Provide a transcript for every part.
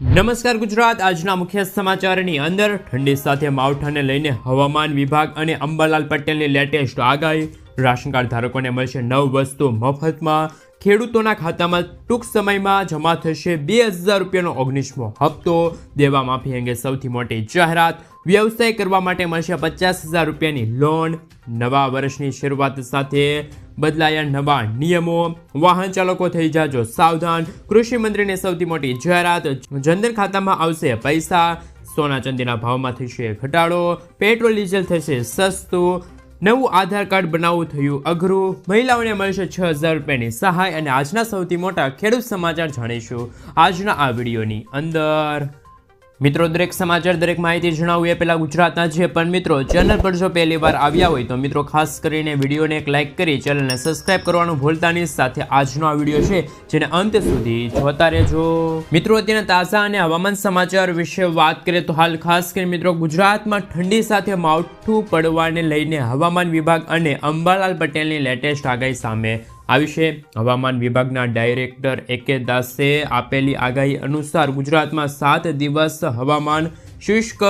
નમસ્કાર ગુજરાત. આજના મુખ્ય સમાચારની અંદર ઠંડી સાથે માવઠાને લઈને હવામાન વિભાગ અને અંબાલાલ પટેલની લેટેસ્ટ આગાહી. રાશન કાર્ડ ધારકોને મળશે નવ વસ્તુ મફતમાં. ખેડૂતોના ખાતામાં ટૂંક સમયમાં જમા થશે બે હજાર રૂપિયાનો ઓગણીસમો હપ્તો. દેવા માફી અંગે સૌથી મોટી જાહેરાત, વ્યવસાય કરવા માટે મળશે પચાસ હજાર રૂપિયાની લોન નવા વર્ષની શરૂઆત સાથે બદલાયા નવા નિયમો. વાહન ચાલકો થઈ જાજો સાવધાન. કૃષિ મંત્રીને સૌથી મોટી જાહેરાત, જનધન ખાતામાં આવશે પૈસા. સોના ચાંદીના ભાવમાં થશે ઘટાડો. પેટ્રોલ ડીઝલ થશે સસ્તું. નવું આધાર કાર્ડ બનાવવું થયું અઘરું. મહિલાઓને મળશે છ હજાર રૂપિયાની સહાય અને આજના સૌથી મોટા ખેડૂત સમાચાર જાણીશું. આજના આ વિડીયોની અંદર. મિત્રો, દરેક સમાચાર, દરેક માહિતી જણાવું એ પહેલાં ગુજરાતના છે, પણ મિત્રો ચેનલ પર જો પહેલી વાર આવ્યા હોય તો મિત્રો, ખાસ કરીને વિડીયોને એક લાઇક કરી ચેનલને સબસ્ક્રાઇબ કરવાનું ભૂલતાની સાથે આજનો આ વીડિયો છે, જેને અંત સુધી જોતા રહેજો. મિત્રો અત્યારના તાજા અને હવામાન સમાચાર વિશે વાત કરીએ તો હાલ ખાસ કરીને મિત્રો, ગુજરાતમાં ઠંડી સાથે માવઠું પડવાને લઈને હવામાન વિભાગ અને અંબાલાલ પટેલની લેટેસ્ટ આગાહી સામે આવી છે હવામાન વિભાગના ડાયરેક્ટર એ કે દાસે આપેલી આગાહી અનુસાર ગુજરાતમાં સાત દિવસ હવામાન શુષ્ક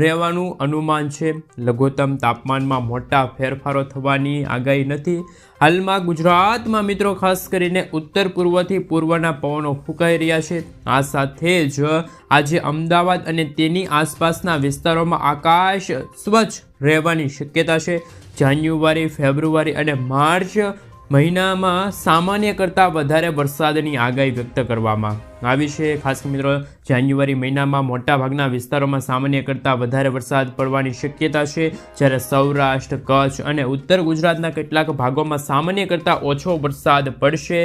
રહેવાનું અનુમાન છે. લઘુત્તમ તાપમાનમાં મોટા ફેરફારો થવાની આગાહી નથી. હાલમાં ગુજરાતમાં મિત્રો ખાસ કરીને ઉત્તર પૂર્વથી પૂર્વના પવનો ફૂંકાઈ રહ્યા છે. આ સાથે જ આજે અમદાવાદ અને તેની આસપાસના વિસ્તારોમાં આકાશ સ્વચ્છ રહેવાની શક્યતા છે. જાન્યુઆરી, ફેબ્રુઆરી અને માર્ચ મહિનામાં સામાન્ય કરતાં વધારે વરસાદની આગાહી વ્યક્ત કરવામાં આવી છે. ખાસ મિત્રો, જાન્યુઆરી મહિનામાં મોટાભાગના વિસ્તારોમાં સામાન્ય કરતાં વધારે વરસાદ પડવાની શક્યતા છે. જ્યારે સૌરાષ્ટ્ર, કચ્છ અને ઉત્તર ગુજરાતના કેટલાક ભાગોમાં સામાન્ય કરતાં ઓછો વરસાદ પડશે.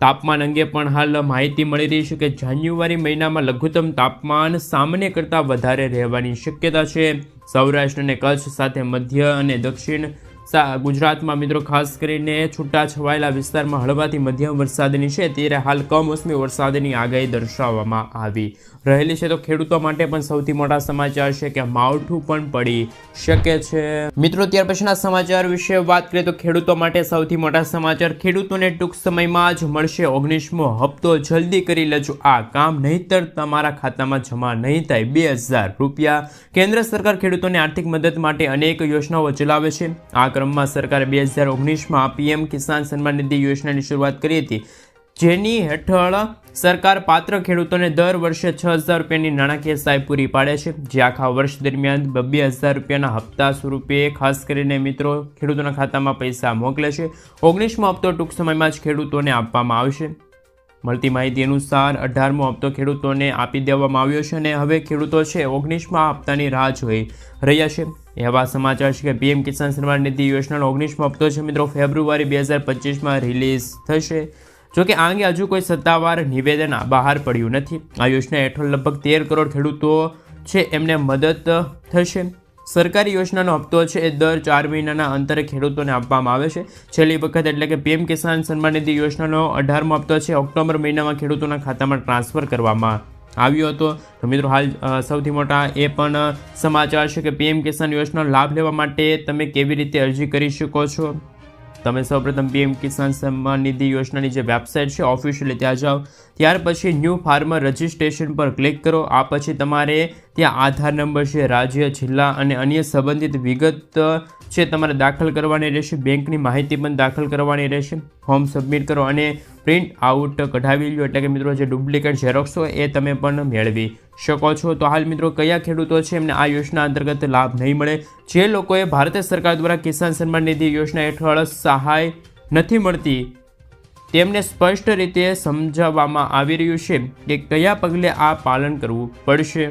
તાપમાન અંગે પણ હાલ માહિતી મળી રહી છે કે જાન્યુઆરી મહિનામાં લઘુત્તમ તાપમાન સામાન્ય કરતાં વધારે રહેવાની શક્યતા છે. સૌરાષ્ટ્ર અને કચ્છ સાથે મધ્ય અને દક્ષિણ ગુજરાતમાં મિત્રો, ખાસ કરીને છૂટા છવાયેલા વિસ્તારમાં હળવાથી મધ્યમ વરસાદની છે. ત્યારે હાલ કમોસમી વરસાદની આગાહી દર્શાવવામાં આવી રહેલી છે. તો ખેડૂતો માટે પણ સૌથી મોટા સમાચાર છે કે માવઠું પણ પડી શકે છે. મિત્રો, ત્યાર પછીના સમાચાર વિશે વાત કરીએ તો ખેડૂતો માટે સૌથી મોટા સમાચાર, ખેડૂતોને ટૂંક સમયમાં જ મળશે ઓગણીસમો હપ્તો. જલ્દી કરી લેજો આ કામ, નહીંતર તમારા ખાતામાં જમા નહીં થાય. બે હજાર રૂપિયા. કેન્દ્ર સરકાર ખેડૂતોને આર્થિક મદદ માટે અનેક યોજનાઓ ચલાવે છે. આ ક્રમમાં સરકારે બે હજાર ઓગણીસમાં પીએમ કિસાન સન્માન નિધિ યોજનાની શરૂઆત કરી હતી. જેની હેઠળ સરકાર પાત્ર ખેડૂતોને દર વર્ષે છ હજાર રૂપિયાની નાણાકીય સહાય પૂરી પાડે છે. જે આખા વર્ષ દરમિયાન બબ્બે હજાર રૂપિયાના હપ્તા સ્વરૂપે ખાસ કરીને મિત્રો ખેડૂતોના ખાતામાં પૈસા મોકલે છે. ઓગણીસમો હપ્તો ટૂંક સમયમાં જ ખેડૂતોને આપવામાં આવશે. મળતી માહિતી અનુસાર અઢારમો હપ્તો ખેડૂતોને આપી દેવામાં આવ્યો છે અને હવે ખેડૂતો છે ઓગણીસમા હપ્તાની રાહ જોઈ રહ્યા છે. એવા સમાચાર છે કે પીએમ કિસાન સન્માન નિધિ યોજનાનો ઓગણીસમો હપ્તો છે મિત્રો. ફેબ્રુઆરી બે હજાર પચીસમાં રિલીઝ થશે. જોકે આ અંગે હજુ કોઈ સત્તાવાર નિવેદન બહાર પડ્યું નથી. આ યોજના હેઠળ લગભગ તેર કરોડ ખેડૂતો છે, એમને મદદ થશે. સરકારી યોજનાનો હપ્તો છે, એ દર ચાર મહિનાના અંતરે ખેડૂતોને આપવામાં આવે છે. છેલ્લી વખત એટલે કે પીએમ કિસાન સન્માન નિધિ યોજનાનો અઢારમો હપ્તો છે, ઓક્ટોબર મહિનામાં ખેડૂતોના ખાતામાં ટ્રાન્સફર કરવામાં આવ્યો હતો. તો મિત્રો, હાલ સૌથી મોટા એ પણ સમાચાર છે કે પીએમ કિસાન યોજનાનો લાભ લેવા માટે તમે કેવી રીતે અરજી કરી શકો છો? તમે સૌપ્રથમ પીએમ કિસાન સન્માન નિધિ યોજનાની જે વેબસાઇટ છે, ઓફિશિયલી ત્યાં જાઓ. ત્યાર પછી ન્યૂ ફાર્મર રજિસ્ટ્રેશન પર ક્લિક કરો. આ પછી તમારે ત્યાં આધાર નંબર છે, રાજ્ય, જિલ્લા અને અન્ય સંબંધિત વિગત છે તમારે દાખલ કરવાની રહેશે. બેંકની માહિતી પણ દાખલ કરવાની રહેશે. ફોર્મ સબમિટ કરો અને પ્રિન્ટ આઉટ કઢાવી લો. એટલે કે મિત્રો, જે ડુપ્લિકેટ ઝેરોક્સ હોય એ તમે પણ મેળવી શકો છો. તો હાલ મિત્રો, કયા ખેડૂતો છે એમને આ યોજના અંતર્ગત લાભ નહીં મળે? જે લોકોએ ભારત સરકાર દ્વારા કિસાન સન્માન નિધિ યોજના હેઠળ સહાય નથી મળતી તેમને સ્પષ્ટ રીતે સમજાવવામાં આવી રહ્યું છે કે કયા પગલે આ પાલન કરવું પડશે.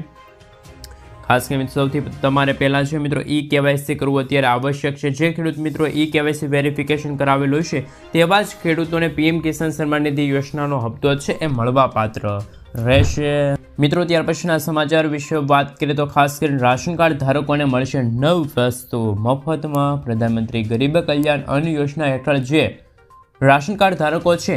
ખાસ કરીને સૌથી તમારે પહેલાં છે મિત્રો ઈ કેવાયસી કરવું અત્યારે આવશ્યક છે. જે ખેડૂત મિત્રો ઈ કેવાયસી વેરિફિકેશન કરાવેલું છે, તેવા જ ખેડૂતોને પીએમ કિસાન સન્માન નિધિ યોજનાનો હપ્તો છે એ મળવાપાત્ર રહેશે. મિત્રો ત્યાર પછીના સમાચાર વિશે વાત કરીએ તો ખાસ કરીને રાશન કાર્ડ ધારકોને મળશે નવ વસ્તુ. મફતમાં પ્રધાનમંત્રી ગરીબ કલ્યાણ અન્ન યોજના હેઠળ જે રાશન કાર્ડ ધારકો છે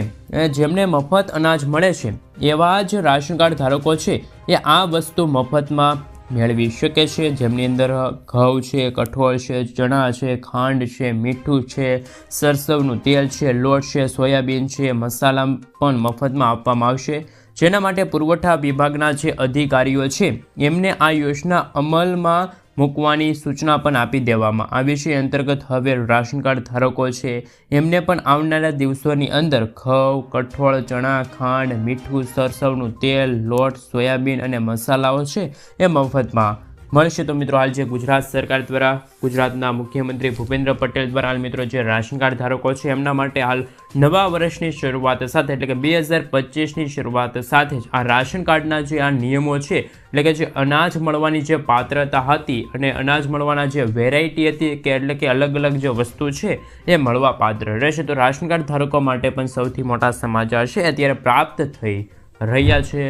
જેમને મફત અનાજ મળે છે, એવા જ રાશન કાર્ડ ધારકો છે, એ આ વસ્તુ મફતમાં મેળવી શકે છે. જેમની અંદર ઘઉં છે, કઠોળ છે, ચણા છે, ખાંડ છે, મીઠું છે, સરસવનું તેલ છે, લોટ છે, સોયાબીન છે, મસાલા પણ મફતમાં આપવામાં આવશે. જેના માટે પુરવઠા વિભાગના જે અધિકારીઓ છે, એમને આ યોજના અમલમાં મૂકવાની સૂચના પણ આપી દેવામાં આવી છે. અંતર્ગત હવે રાશન કાર્ડ ધારકો છે. એમને પણ આવનારા દિવસોની અંદર ખવ કઠોળ, ચણા, ખાંડ, મીઠું, સરસવનું તેલ, લોટ, સોયાબીન અને મસાલાઓ છે એ મફતમાં મળશે તો મિત્રો, હાલ જે ગુજરાત સરકાર દ્વારા, ગુજરાતના મુખ્યમંત્રી ભૂપેન્દ્ર પટેલ દ્વારા, હાલ મિત્રો જે રાશન કાર્ડ ધારકો છે, એમના માટે હાલ નવા વર્ષની શરૂઆત સાથે, એટલે કે બે હજાર પચીસની શરૂઆત સાથે જ આ રાશન કાર્ડના જે આ નિયમો છે, એટલે કે જે અનાજ મળવાની જે પાત્રતા હતી અને અનાજ મળવાના જે વેરાયટી હતી, કે એટલે કે અલગ અલગ જે વસ્તુ છે, એ મળવા પાત્ર રહેશે. તો રાશન કાર્ડ ધારકો માટે પણ સૌથી મોટા સમાચાર છે અત્યારે પ્રાપ્ત થઈ રહ્યા છે.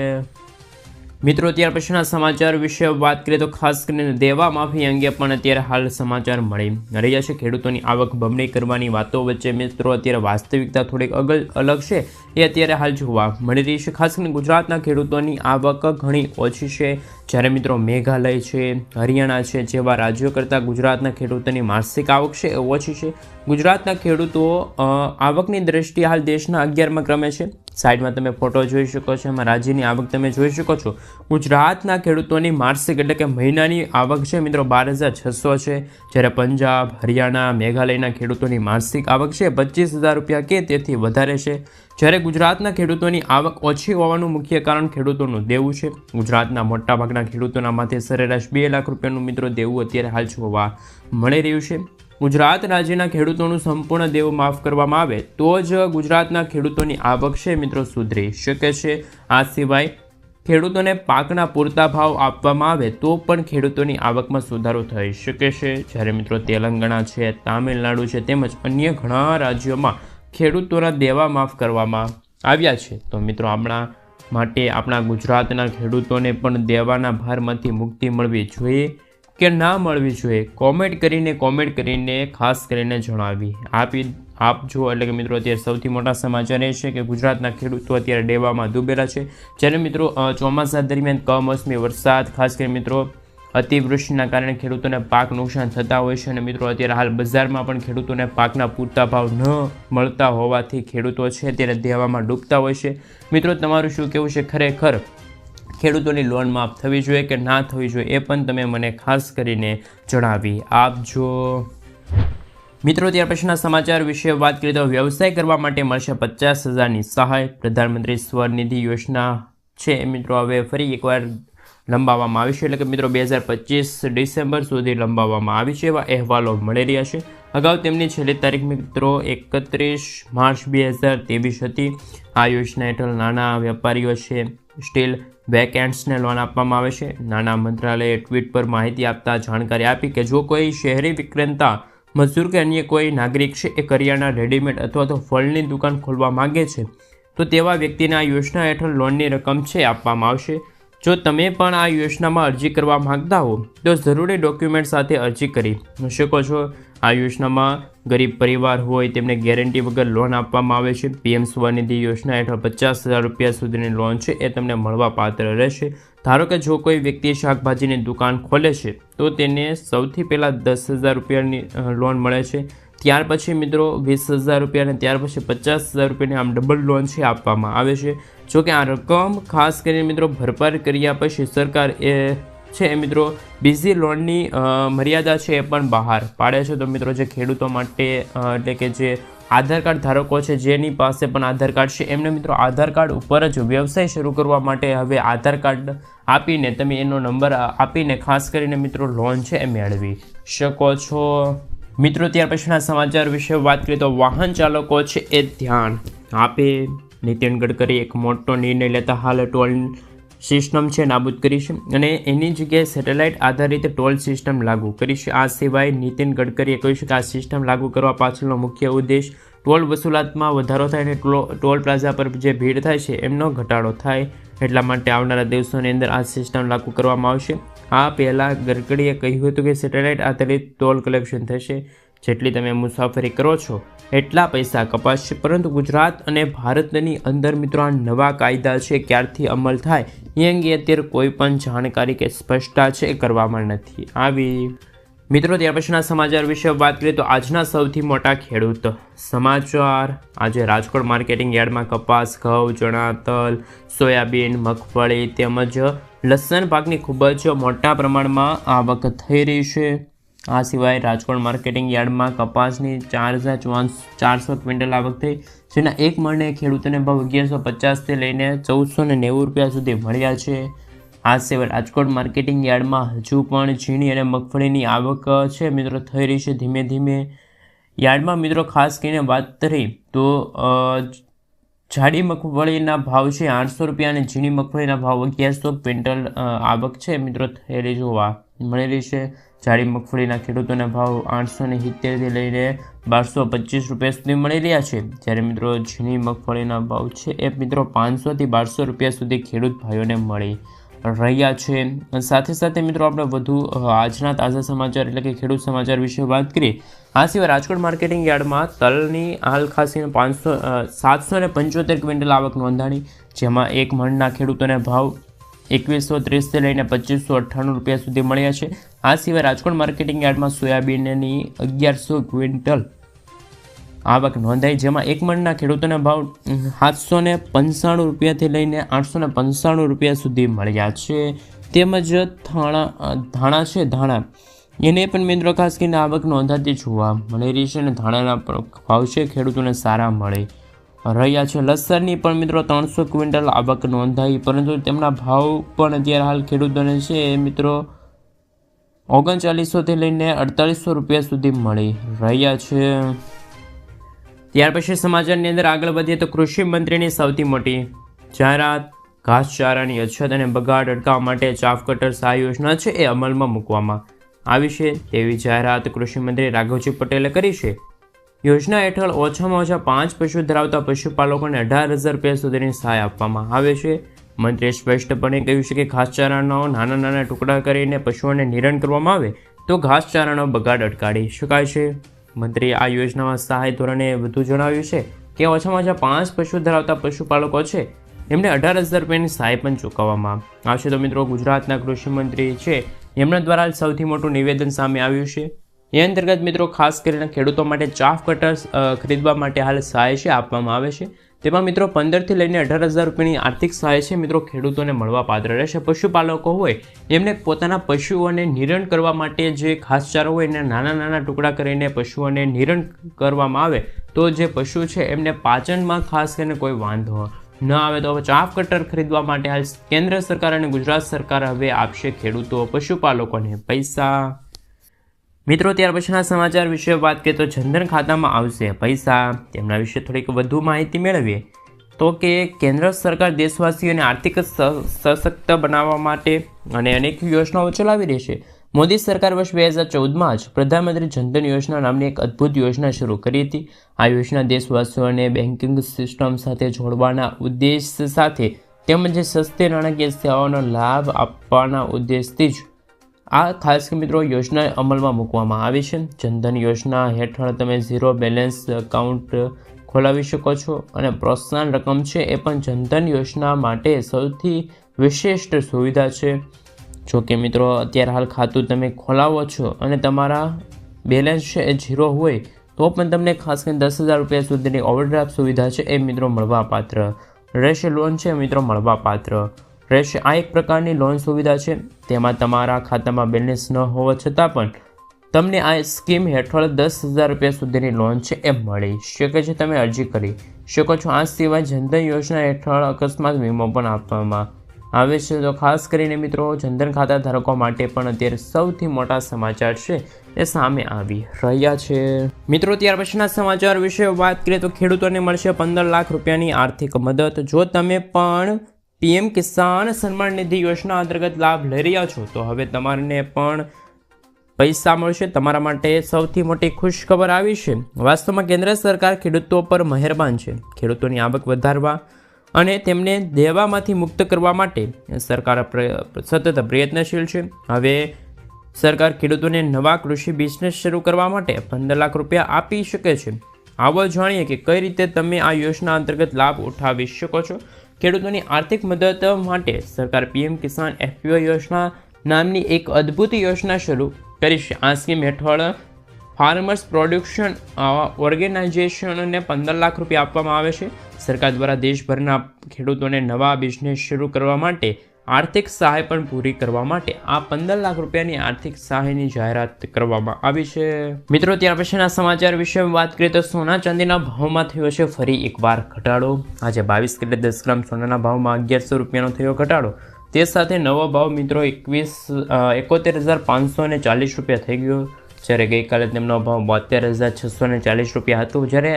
મિત્રો, ત્યાર પછીના સમાચાર વિશે વાત કરીએ તો ખાસ કરીને દેવા માફી અંગે પણ અત્યારે હાલ સમાચાર મળી રહ્યા છે ખેડૂતોની આવક બમણી કરવાની વાતો વચ્ચે મિત્રો, અત્યારે વાસ્તવિકતા થોડીક અગલ અલગ છે. એ અત્યારે હાલ જોવા મળી રહી છે. ખાસ કરીને ગુજરાતના ખેડૂતોની આવક ઘણી ઓછી છે. જ્યારે મિત્રો મેઘાલય છે, હરિયાણા છે, જેવા રાજ્યો કરતાં ગુજરાતના ખેડૂતોની માસિક આવક છે એ ઓછી છે. ગુજરાતના ખેડૂતો આવકની દ્રષ્ટિએ હાલ દેશના અગિયારમાં ક્રમે છે. સાઈડમાં તમે ફોટો જોઈ શકો છો, એમાં રાજ્યની આવક તમે જોઈ શકો છો. ગુજરાતના ખેડૂતોની માસિક એટલે કે મહિનાની આવક છે મિત્રો બાર હજાર છસો છે. જ્યારે પંજાબ, હરિયાણા, મેઘાલયના ખેડૂતોની માસિક આવક છે પચીસ હજાર રૂપિયા કે તેથી વધારે છે. જ્યારે ગુજરાતના ખેડૂતોની આવક ઓછી હોવાનું મુખ્ય કારણ ખેડૂતોનું દેવું છે. ગુજરાતના મોટાભાગના ખેડૂતોના માથે સરેરાશ બે લાખ રૂપિયાનું મિત્રો દેવું અત્યારે હાલ જોવા મળી રહ્યું છે. ગુજરાત રાજ્યના ખેડૂતોનું સંપૂર્ણ દેવું માફ કરવામાં આવે તો જ ગુજરાતના ખેડૂતોની આવક છે મિત્રો સુધરી શકે છે. આ સિવાય ખેડૂતોને પાકના પૂરતા ભાવ આપવામાં આવે તો પણ ખેડૂતોની આવકમાં સુધારો થઈ શકે છે. જ્યારે મિત્રો તેલંગાણા છે, તામિલનાડુ છે તેમજ અન્ય ઘણા રાજ્યોમાં ખેડૂતોના દેવા માફ કરવામાં આવ્યા છે. તો મિત્રો, આપણા માટે આપણા ગુજરાતના ખેડૂતોને પણ દેવાના ભારમાંથી મુક્તિ મળવી જોઈએ કે ના મળવી જોઈએ કોમેન્ટ કરીને કોમેન્ટ કરીને ખાસ કરીને જણાવી. આપી આપજો એટલે કે મિત્રો, અત્યારે સૌથી મોટા સમાચાર એ છે કે ગુજરાતના ખેડૂતો અત્યારે ડેવામાં ડૂબેલા છે. જ્યારે મિત્રો ચોમાસા દરમિયાન કમોસમી વરસાદ, ખાસ કરીને મિત્રો અતિવૃષ્ટિના કારણે ખેડૂતોને પાક નુકસાન થતા હોય છે અને મિત્રો, અત્યારે હાલ બજારમાં પણ ખેડૂતોને પાકના પૂરતા ભાવ ન મળતા હોવાથી ખેડૂતો છે તેને દેવામાં ડૂબતા હોય છે. મિત્રો, તમારું શું કેવું છે? ખરેખર ખેડૂતોની લોન માફ થવી જોઈએ કે ના થવી જોઈએ એ પણ તમે મને ખાસ કરીને જણાવી આપજો. મિત્રો, ત્યાર પછીના સમાચાર વિશે વાત કરીએ તો વ્યવસાય કરવા માટે મળશે પચાસ હજારની સહાય. પ્રધાનમંત્રી સ્વનિધિ યોજના છે. મિત્રો, હવે ફરી એકવાર લંબાવવામાં આવી છે. એટલે કે મિત્રો, બે હજાર પચીસ ડિસેમ્બર સુધી લંબાવવામાં આવી છે એવા અહેવાલો મળી રહ્યા છે. અગાઉ તેમની છેલ્લી તારીખ મિત્રો એકત્રીસ માર્ચ બે હજાર ત્રેવીસ હતી. આ યોજના હેઠળ નાના વેપારીઓ છે, સ્ટીલ વેકેન્ટ્સને લોન આપવામાં આવે છે. નાના મંત્રાલયે ટ્વીટ પર માહિતી આપતા જાણકારી આપી કે જો કોઈ શહેરી વિક્રેતા, મજૂર કે અન્ય કોઈ નાગરિક છે, એ કરિયાણા રેડીમેડ અથવા તો ફળની દુકાન ખોલવા માગે છે, તો તેવા વ્યક્તિને આ યોજના હેઠળ લોનની રકમ છે, આપવામાં આવશે. જો તમે પણ આ યોજનામાં અરજી કરવા માંગતા હો, તો જરૂરી ડોક્યુમેન્ટ સાથે અરજી કરી. શકો છો? આ યોજનામાં ગરીબ પરિવાર હોય, તેમને ગેરંટી વગર લોન આપવામાં આવે છે. પીએમ સ્વનિધિ યોજના હેઠળ પચાસ હજાર રૂપિયા સુધીની લોન છે, એ તમને મળવા પાત્ર રહેશે. ધારો કે જો કોઈ વ્યક્તિ શાકભાજીની દુકાન ખોલે છે, તો તેને સૌથી પહેલાં દસ હજાર રૂપિયાની લોન મળે છે. ત્યાર પછી મિત્રો વીસ હજાર રૂપિયા અને ત્યાર પછી પચાસ હજાર રૂપિયાની આમ ડબલ લોન છે, આપવામાં આવે છે. જો કે આ રકમ ખાસ કરીને મિત્રો ભરપાઈ કર્યા પછી સરકાર એ છે મિત્રો બીજી લોનની મર્યાદા છે એ પણ બહાર પાડે છે. તો મિત્રો જે ખેડૂતો માટે એટલે કે જે આધાર કાર્ડ ધારકો છે જેની પાસે પણ આધાર કાર્ડ છે, એમને મિત્રો આધાર કાર્ડ ઉપર જ વ્યવસાય શરૂ કરવા માટે હવે આધાર કાર્ડ આપીને તમે એનો નંબર આપીને ખાસ કરીને મિત્રો લોન છે એ મેળવી શકો છો. મિત્રો, ત્યાર પછીના સમાચાર વિશે વાત કરીએ તો વાહન ચાલકો છે એ ધ્યાન આપે. નીતિન ગડકરી એક મોટો નિર્ણય લેતા હાલ ટોલ સિસ્ટમ છે નાબૂદ કરી છે અને એની જગ્યાએ સેટેલાઇટ આધારિત ટોલ સિસ્ટમ લાગુ કરી છે. આ સિવાય નીતિન ગડકરીએ કહ્યું છે કે આ સિસ્ટમ લાગુ કરવા પાછળનો મુખ્ય ઉદ્દેશ ટોલ વસૂલાતમાં વધારો થાય અને ટોલ પ્લાઝા પર જે ભીડ થાય છે, એમનો ઘટાડો થાય. એટલા માટે આવનારા દિવસોની અંદર આ સિસ્ટમ લાગુ કરવામાં આવશે. આ પહેલાં ગડકરીએ કહ્યું હતું કે સેટેલાઇટ આધારિત ટોલ કલેક્શન થશે. જેટલી તમે મુસાફરી કરો છો, એટલા પૈસા કપાશે. પરંતુ ગુજરાત અને ભારતની અંદર મિત્રો આ નવા કાયદા છે, ક્યારથી અમલ થાય, એ અંગે અત્યારે કોઈ પણ જાણકારી કે સ્પષ્ટતા છે કરવામાં નથી. આવી મિત્રો ત્યાર પછીના સમાચાર વિશે વાત કરીએ તો આજના સૌથી મોટા ખેડૂત સમાચાર. આજે રાજકોટ માર્કેટિંગ યાર્ડમાં કપાસ, ઘઉં, ચણા, તલ, સોયાબીન, મગફળી તેમજ લસણ પાકની ખૂબ જ મોટા પ્રમાણમાં આવક થઈ રહી છે. આ સિવાય રાજકોટ માર્કેટિંગ યાર્ડમાં કપાસની ચાર હજાર ચારસો ક્વિન્ટલ આવક થઈ, જેના એક મણને ખેડૂતોને ભાવ અગિયારસો પચાસથી લઈને ચૌદસો નેવું રૂપિયા સુધી મળ્યા છે. આ સિવાય રાજકોટ માર્કેટિંગ યાર્ડમાં હજુ પણ ઝીણી અને મગફળીની આવક છે મિત્રો, થઈ રહી છે ધીમે ધીમે. યાર્ડમાં મિત્રો, ખાસ કરીને વાત કરી તો જાડી મગફળીના ભાવ છે આઠસો રૂપિયા અને ઝીણી મગફળીના ભાવ અગિયારસો. ક્વિન્ટલ આવક છે મિત્રો થયેલી જોવા મળેલી છે. જાડી મગફળીના ખેડૂતોના ભાવ આઠસો ને સિત્તેરથી લઈને બારસો પચીસ રૂપિયા સુધી મળી રહ્યા છે. જ્યારે મિત્રો, ઝીણી મગફળીના ભાવ છે એ મિત્રો, પાંચસોથી બારસો રૂપિયા સુધી ખેડૂત ભાઈઓને મળી રહ્યા છે. સાથે સાથે મિત્રો, આપણે વધુ આજના તાજા સમાચાર એટલે કે ખેડૂત સમાચાર વિશે વાત કરીએ, આ સિવાય રાજકોટ માર્કેટિંગ યાર્ડમાં તલની હાલ ખાસ પાંચસો સાતસો ને પંચોતેર ક્વિન્ટલ આવક નોંધાણી, જેમાં એક મણના ખેડૂતોને ભાવ એકવીસો ત્રીસથી લઈને પચીસો અઠ્ઠાણું રૂપિયા સુધી મળ્યા છે. આ સિવાય રાજકોટ માર્કેટિંગ યાર્ડમાં સોયાબીનની અગિયારસો ક્વિન્ટલ આવક નોંધાઈ જેમાં એક મણના ખેડૂતોને ભાવ સાતસો ને પંચાણું રૂપિયાથી લઈને આઠસો ને પંચાણું રૂપિયા સુધી મળ્યા છે. તેમજ થાણા ધાણા છે, ધાણા. એને પણ મિત્રો ખાસ કરીને આવક નોંધાતી જોવા મળી રહી છે અને ધાણાના ભાવ છે, ખેડૂતોને સારા મળે રહ્યા છે. લસણની પણ મિત્રો ત્રણસો ક્વિન્ટલ આવક નોંધાઈ, પરંતુ તેમના ભાવ પણ અત્યારે હાલ ખેડૂતોને છે એ મિત્રો ઓગણચાલીસોથી લઈને અડતાલીસો રૂપિયા સુધી મળી રહ્યા છે. ત્યાર પછી સમાચારની અંદર આગળ વધીએ તો કૃષિ મંત્રીની સૌથી મોટી જાહેરાત, ઘાસચારાની અછત અને બગાડ અટકાવવા માટે ચાફ કટર સહાય યોજના છે એ અમલમાં મૂકવામાં આવી છે. તેવી જાહેરાત કૃષિમંત્રી રાઘવજી પટેલે કરી છે. યોજના હેઠળ ઓછામાં ઓછા પાંચ પશુ ધરાવતા પશુપાલકોને અઢાર હજાર રૂપિયા સુધીની સહાય આપવામાં આવે છે. મંત્રીએ સ્પષ્ટપણે કહ્યું છે કે ઘાસચારાનો નાના નાના ટુકડા કરીને પશુઓને નિરણ કરવામાં આવે તો ઘાસચારાનો બગાડ અટકાવી શકાય છે. મંત્રીએ આ યોજનામાં સહાય ધોરણે વધુ જણાવ્યું છે કે ઓછામાં ઓછા પાંચ પશુ ધરાવતા પશુપાલકો છે. એમને અઢાર હજાર રૂપિયાની સહાય પણ ચૂકવવામાં આવશે. તો મિત્રો, ગુજરાતના કૃષિમંત્રી છે. એમના દ્વારા સૌથી મોટું નિવેદન સામે આવ્યું છે. એ અંતર્ગત મિત્રો, ખાસ કરીને ખેડૂતો માટે ચાફ કટર ખરીદવા માટે હાલ સહાય છે, આપવામાં આવે છે. તેમાં મિત્રો પંદરથી લઈને અઢાર હજાર રૂપિયાની આર્થિક સહાય છે. મિત્રો ખેડૂતોને મળવા પાત્ર રહેશે. પશુપાલકો હોય, એમને પોતાના પશુઓને નિરણ કરવા માટે જે ઘાસચારો હોય, એને નાના નાના ટુકડા કરીને પશુઓને નિરણ કરવામાં આવે, તો જે પશુ છે, એમને પાચનમાં ખાસ કરીને કોઈ વાંધો ન આવે. તો ચાફ કટર ખરીદવા માટે હાલ કેન્દ્ર સરકાર અને ગુજરાત સરકાર હવે આપશે ખેડૂતો પશુપાલકોને પૈસા. મિત્રો, ત્યાર પછીના સમાચાર વિશે વાત કરીએ તો જનધન ખાતામાં આવશે પૈસા. તેમના વિશે થોડીક વધુ માહિતી મેળવીએ. તો કે કેન્દ્ર સરકાર દેશવાસીઓને આર્થિક સશક્ત બનાવવા માટે અને અનેક યોજનાઓ ચલાવી રહી છે. મોદી સરકાર વર્ષ બે હજાર ચૌદમાં જ પ્રધાનમંત્રી જનધન યોજના નામની એક અદ્ભુત યોજના શરૂ કરી હતી. આ યોજના દેશવાસીઓને બેન્કિંગ સિસ્ટમ સાથે જોડવાના ઉદ્દેશ સાથે તેમજ સસ્તી નાણાકીય સેવાઓનો લાભ આપવાના ઉદ્દેશથી જ આ ખાસ કે મિત્રો યોજના અમલમાં મૂકવામાં આવી છે. જનધન યોજના હેઠળ તમે ઝીરો બેલેન્સ એકાઉન્ટ ખોલાવી શકો છો અને પ્રોત્સાહન રકમ છે એ પણ જનધન યોજના માટે સૌથી વિશિષ્ટ સુવિધા છે. જો કે મિત્રો, અત્યારે હાલ ખાતું તમે ખોલાવો છો અને તમારા બેલેન્સ છે એ ઝીરો હોય, તો પણ તમને ખાસ કરીને દસ હજાર રૂપિયા સુધીની ઓવરડ્રાફ્ટ સુવિધા છે એ મિત્રો મળવાપાત્ર રહેશે. લોન છે મિત્રો મળવાપાત્ર. રહેશે. આ એક પ્રકારની લોન સુવિધા છે. તેમાં તમારા ખાતામાં બેલેન્સ ન હોવા છતાં પણ તમને આ સ્કીમ હેઠળ દસ હજાર રૂપિયા સુધીની લોન છે એ મળી શકે છે. તમે અરજી કરી શકો છો. આ સિવાય જનધન યોજના હેઠળ અકસ્માત વીમો પણ આપવામાં આવે છે. તો ખાસ કરીને મિત્રો, જનધન ખાતા ધારકો માટે પણ અત્યારે સૌથી મોટા સમાચાર છે એ સામે આવી રહ્યા છે. મિત્રો, ત્યાર પછીના સમાચાર વિશે વાત કરીએ તો ખેડૂતોને મળશે પંદર લાખ રૂપિયાની આર્થિક મદદ. જો તમે પણ પીએમ કિસાન સન્માન નિધિ યોજના અંતર્ગત લાભ લઈ રહ્યા છો. તો હવે તમારને પણ પૈસા મળશે. તમારા માટે સૌથી મોટી ખુશખબર આવી છે. વાસ્તવમાં કેન્દ્ર સરકાર ખેડૂતો પર મહેરબાન છે. ખેડૂતોની આવક વધારવા અને તેમને દેવામાંથી મુક્ત કરવા માટે સરકાર સતત પ્રયત્નશીલ છે. હવે સરકાર ખેડૂતોને નવા કૃષિ બિઝનેસ શરૂ કરવા માટે પંદર લાખ રૂપિયા આપી શકે છે. આવો જાણીએ કે કઈ રીતે તમે આ યોજના અંતર્ગત લાભ ઉઠાવી શકો છો. ખેડૂતોની આર્થિક મદદ માટે સરકાર પીએમ કિસાન એફપીઓ યોજના નામની એક અદ્ભુત યોજના શરૂ કરી છે. આ સ્કીમ હેઠળ ફાર્મર્સ પ્રોડક્શન ઓર્ગેનાઇઝેશનને પંદર લાખ રૂપિયા આપવામાં આવે છે. સરકાર દ્વારા દેશભરના ખેડૂતોને નવા બિઝનેસ શરૂ કરવા માટે આર્થિક સહાય પણ પૂરી કરવા માટે આ પંદર લાખ રૂપિયાની આર્થિક સહાયની જાહેરાત કરવામાં આવી છે. મિત્રો, ત્યાર પછીના સમાચાર વિશે વાત કરીએ તો સોના ચાંદીના ભાવમાં થયો છે ફરી એકવાર ઘટાડો. આજે બાવીસ કિલો દસ ગ્રામ સોનાના ભાવમાં અગિયારસો રૂપિયાનો થયો ઘટાડો. તે સાથે નવો ભાવ, મિત્રો, એકવીસ એકોતેર હજાર પાંચસો ને ચાલીસ રૂપિયા થઈ ગયો. જ્યારે ગઈકાલે તેમનો ભાવ બોતેર હજાર છસો ને ચાલીસ રૂપિયા હતો. જ્યારે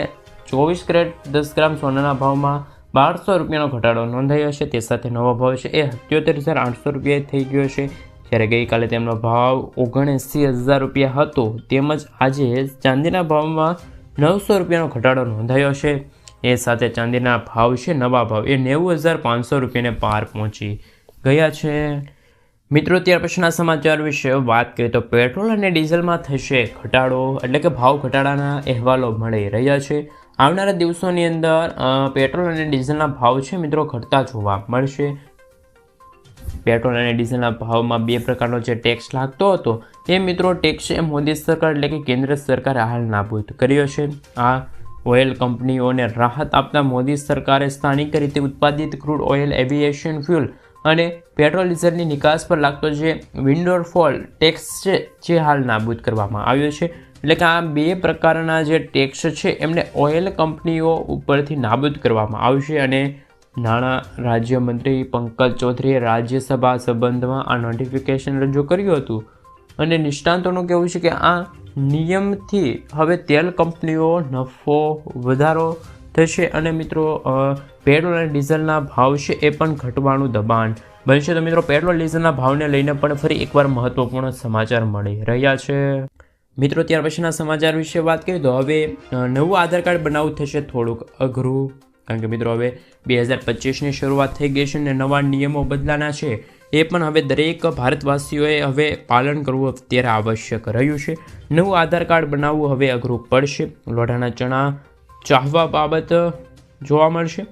ચોવીસ કેરેટ દસ ગ્રામ સોનાના ભાવમાં બારસો રૂપિયાનો ઘટાડો નોંધાયો છે. તે સાથે નવો ભાવ છે. એ સત્યોતેર હજાર આઠસો રૂપિયા થઈ ગયો છે. જ્યારે ગઈકાલે તેમનો ભાવ ઓગણએંસી હજાર રૂપિયા હતો, તેમજ આજે ચાંદીના ભાવમાં નવસો રૂપિયાનો ઘટાડો નોંધાયો છે. એ સાથે ચાંદીના ભાવ છે, નવા ભાવ. એ નેવું હજાર પાંચસો રૂપિયાને પાર પહોંચી ગયા છે. મિત્રો, ત્યાર પછીના સમાચાર વિશે વાત કરીએ તો પેટ્રોલ અને ડીઝલમાં થશે ઘટાડો, એટલે કે ભાવ ઘટાડાના અહેવાલો મળી રહ્યા છે. આવનારા દિવસોની અંદર પેટ્રોલ અને ડીઝલના ભાવ છે મિત્રો ઘટતા જોવા મળશે. પેટ્રોલ અને ડીઝલના ભાવમાં બે પ્રકારનો જે ટેક્સ લાગતો હતો, એ મિત્રો ટેક્સ એ મોદી સરકાર એટલે કે કેન્દ્ર સરકારે હાલ નાબૂદ કર્યો છે. આ ઓઇલ કંપનીઓને રાહત આપતા મોદી સરકારે સ્થાનિક રીતે ઉત્પાદિત ક્રૂડ ઓઇલ એવિએશન ફ્યુલ અને પેટ્રોલ ડીઝલની નિકાસ પર લાગતો જે વિન્ડોરફોલ ટેક્સ છે, જે હાલ નાબૂદ કરવામાં આવ્યો છે. એટલે કે આ બે પ્રકારના જે ટેક્સ છે, એમને ઓઇલ કંપનીઓ ઉપરથી નાબૂદ કરવામાં આવશે અને નાણાં રાજ્યમંત્રી પંકજ ચૌધરીએ રાજ્યસભા સંબંધમાં આ નોટિફિકેશન રજૂ કર્યું હતું. અને નિષ્ણાંતોનું કહેવું છે કે આ નિયમથી હવે તેલ કંપનીઓ નફો વધારો થશે અને મિત્રો પેટ્રોલ અને ડીઝલના ભાવ છે એ પણ ઘટવાનું દબાણ બનશે. તો મિત્રો, પેટ્રોલ ડીઝલના ભાવને લઈને પણ ફરી એકવાર મહત્વપૂર્ણ સમાચાર મળી રહ્યા છે. મિત્રો, ત્યાર પછીના સમાચાર વિશે વાત કરીએ તો હવે નવું આધાર કાર્ડ બનાવવું થશે થોડુંક અઘરું. કારણ કે મિત્રો, હવે બે હજાર પચીસની શરૂઆત થઈ ગઈ છે અને નવા નિયમો બદલાના છે. એ પણ હવે દરેક ભારતવાસીઓએ હવે પાલન કરવું અત્યારે આવશ્યક રહ્યું છે. નવું આધાર કાર્ડ બનાવવું હવે અઘરું પડશે. લોઢાના ચણા ચાહવા બાબત, જોવા મળશે.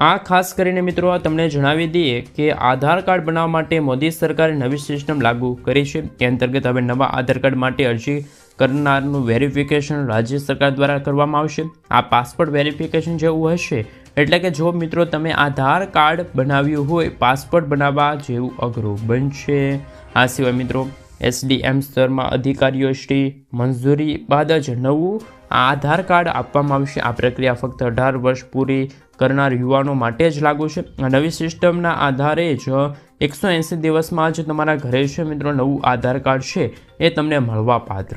આ ખાસ કરીને મિત્રો તમને જણાવી દઈએ કે આધાર કાર્ડ બનાવવા માટે મોદી સરકારે નવી સિસ્ટમ લાગુ કરી છે. તે અંતર્ગત હવે નવા આધાર કાર્ડ માટે અરજી કરનારનું વેરિફિકેશન રાજ્ય સરકાર દ્વારા કરવામાં આવશે. આ પાસપોર્ટ વેરિફિકેશન જેવું હશે. એટલે કે જો મિત્રો તમે આધાર કાર્ડ બનાવ્યું હોય પાસપોર્ટ બનાવવા જેવું અઘરું બનશે. આ સિવાય મિત્રો, એસડીએમ સ્તરમાં અધિકારીઓ શ્રી મંજૂરી બાદ જ નવું આધાર કાર્ડ આપવામાં આવશે. આ પ્રક્રિયા ફક્ત અઢાર વર્ષ પૂરી કરનાર યુવાનો માટે જ લાગુ છે. નવી સિસ્ટમના આધારે જ એકસો એંસી દિવસમાં જ તમારા ઘરે છે મિત્રો, નવું આધાર કાર્ડ છે એ તમને મળવા પાત્ર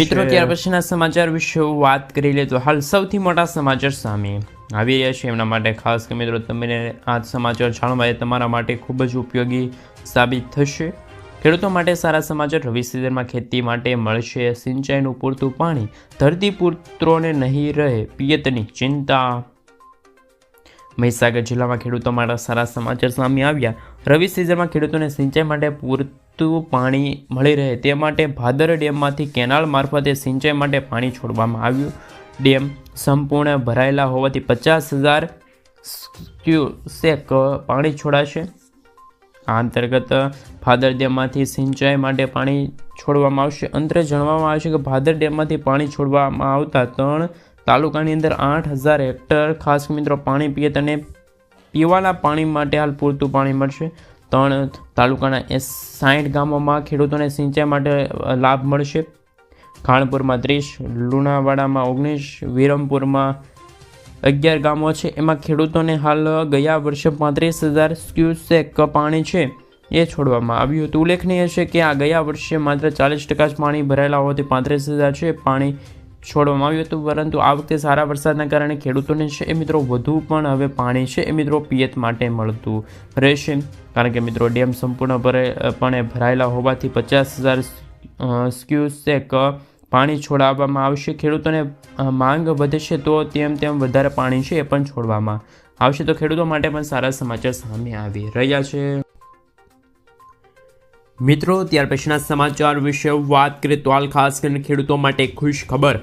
મિત્રો, ત્યાર પછીના સમાચાર વિશે વાત કરી લે તો હાલ સૌથી મોટા સમાચાર સામે આવી રહ્યા છે. એમના માટે ખાસ કે મિત્રો, તમને આ સમાચાર જાણવા એ તમારા માટે ખૂબ જ ઉપયોગી સાબિત થશે. ખેડૂતો માટે સારા સમાચાર રવિ સિઝનમાં ખેતી માટે મળશે. સિંચાઈનું પૂરતું પાણી ધરતીપુત્રોને નહીં રહે, પિયતની ચિંતા મહીસાગર જિલ્લામાં ખેડૂતો માટે સારા સમાચાર સામે આવ્યા. રવિ સિઝનમાં ખેડૂતોને સિંચાઈ માટે પૂરતું પાણી મળી રહે તે માટે ભાદર ડેમમાંથી કેનાલ મારફતે સિંચાઈ માટે પાણી છોડવામાં આવ્યું. ડેમ સંપૂર્ણ ભરાયેલા હોવાથી પચાસ હજાર ક્યુસેક પાણી છોડાશે. આ અંતર્ગત ભાદર ડેમમાંથી સિંચાઈ માટે પાણી છોડવામાં આવશે. અંતરે જણાવવામાં આવે છે કે ભાદર ડેમમાંથી પાણી છોડવામાં આવતા ત્રણ તાલુકાની અંદર આઠ હજાર હેક્ટર ખાસ મિત્રો પાણી પિયત અને પીવાના પાણી માટે હાલ પૂરતું પાણી મળશે. ત્રણ તાલુકાના એ સાઠ ગામોમાં ખેડૂતોને સિંચાઈ માટે લાભ મળશે. ખાણપુરમાં ત્રીસ, લુણાવાડામાં ઓગણીસ, વિરમપુરમાં અગિયાર ગામો છે. એમાં ખેડૂતોને હાલ ગયા વર્ષે પાંત્રીસ હજાર ક્યુસેક પાણી છે. એ છોડવામાં આવ્યું હતું. ઉલ્લેખનીય છે કે આ ગયા વર્ષે માત્ર ચાલીસ ટકા જ પાણી ભરાયેલા હોવાથી પાંત્રીસ હજાર છે. પાણી છોડવામાં આવ્યું હતું, પરંતુ આ વખતે સારા વરસાદના કારણે ખેડૂતોને છે એ મિત્રો વધુ પણ હવે પાણી છે એ મિત્રો પિયત માટે મળતું રહેશે. કારણ કે મિત્રો ડેમ સંપૂર્ણ પણે ભરાયેલા હોવાથી પચાસ હજાર સ્ક્યુસેક પાણી છોડાવવામાં આવશે. ખેડૂતોને માંગ વધશે તો તેમ તેમ વધારે પાણી છે એ પણ છોડવામાં આવશે. તો ખેડૂતો માટે પણ સારા સમાચાર સામે આવી રહ્યા છે. મિત્રો, ત્યાર પછીના સમાચાર વિશે વાત કરીએ તો હાલ ખાસ કરીને ખેડૂતો માટે ખુશ ખબર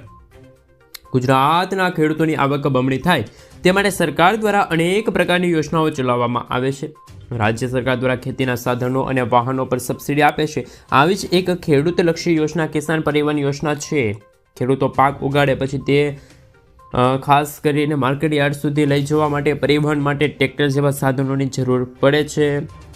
ગુજરાતના ખેડૂતોની આવક બમણી થાય તે માટે સરકાર દ્વારા અનેક પ્રકારની યોજનાઓ ચલાવવામાં આવે છે. રાજ્ય સરકાર દ્વારા ખેતીના સાધનો અને વાહનો પર સબસિડી આપે છે. આવી જ એક ખેડૂતલક્ષી યોજના કિસાન પરિવહન યોજના છે. ખેડૂતો પાક ઉગાડે પછી તે ખાસ કરીને માર્કેટ યાર્ડ સુધી લઈ જવા માટે પરિવહન માટે ટ્રેક્ટર જેવા સાધનોની જરૂર પડે છે.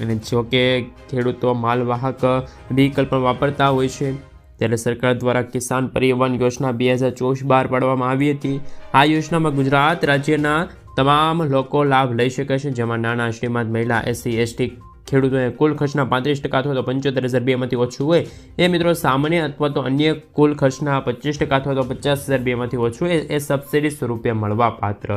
અને જો કે ખેડૂતો માલવાહક વ્હીકલ પણ વાપરતા હોય છે. ત્યારે સરકાર દ્વારા કિસાન પરિવહન યોજના બે હજાર ચોવીસ બહાર પાડવામાં આવી હતી. આ યોજનામાં ગુજરાત રાજ્યના તમામ લોકો લાભ લઈ શકે છે. જેમાં નાના શ્રીમંત મહિલા, એસસી, એસટી ખેડૂતોને કુલ ખર્ચના પાંત્રીસ ટકા અથવા તો પંચોતેર હજાર બેમાંથી ઓછું હોય એ મિત્રો સામાન્ય અથવા તો અન્ય કુલ ખર્ચના પચીસ ટકા અથવા તો પચાસ હજાર બેમાંથી ઓછું એ એ સબસિડી સ્વરૂપે મળવા પાત્ર